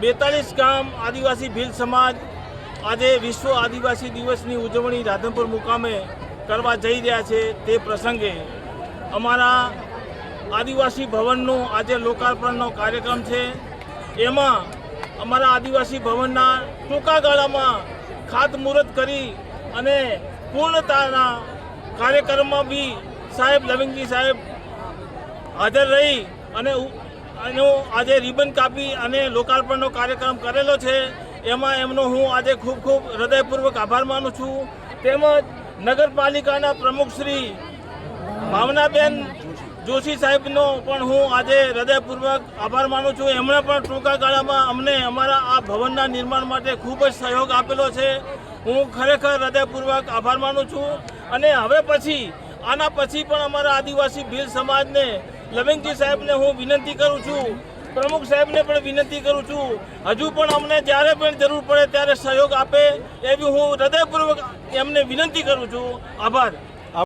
બેતાલીસ ગામ આદિવાસી ભીલ સમાજ આજે વિશ્વ આદિવાસી દિવસની ઉજવણી રાધનપુર મુકામે કરવા જઈ રહ્યા છે તે પ્રસંગે અમારા આદિવાસી ભવનનું આજે લોકાર્પણનો કાર્યક્રમ છે. એમાં અમારા આદિવાસી ભવનના ટૂંકા ગાળામાં ખાતમુહૂર્ત કરી અને પૂર્ણતાના કાર્યક્રમમાં બી સાહેબ લવિંગજી સાહેબ હાજર રહી અને એનો આજે રિબન કાપી અને લોકાર્પણનો કાર્યક્રમ કરેલો છે. એમાં એમનો હું આજે ખૂબ ખૂબ હૃદયપૂર્વક આભાર માનું છું. તેમજ નગરપાલિકાના પ્રમુખ શ્રી ભાવનાબેન જોશી સાહેબનો પણ હું આજે હૃદયપૂર્વક આભાર માનું છું. એમણે પણ ટૂંકા ગાળામાં અમને અમારા આ ભવનના નિર્માણ માટે ખૂબ જ સહયોગ આપેલો છે. હું ખરેખર હૃદયપૂર્વક આભાર માનું છું. અને હવે પછી, આના પછી પણ અમારા આદિવાસી ભીલ સમાજને લવિંગજી સાહેબને હું વિનંતી કરું છું, પ્રમુખ સાહેબને પણ વિનંતી કરું છું. હજુ પણ અમને જ્યારે પણ જરૂર પડે ત્યારે સહયોગ આપે એવી હું હૃદયપૂર્વક એમને વિનંતી કરું છું. આભાર.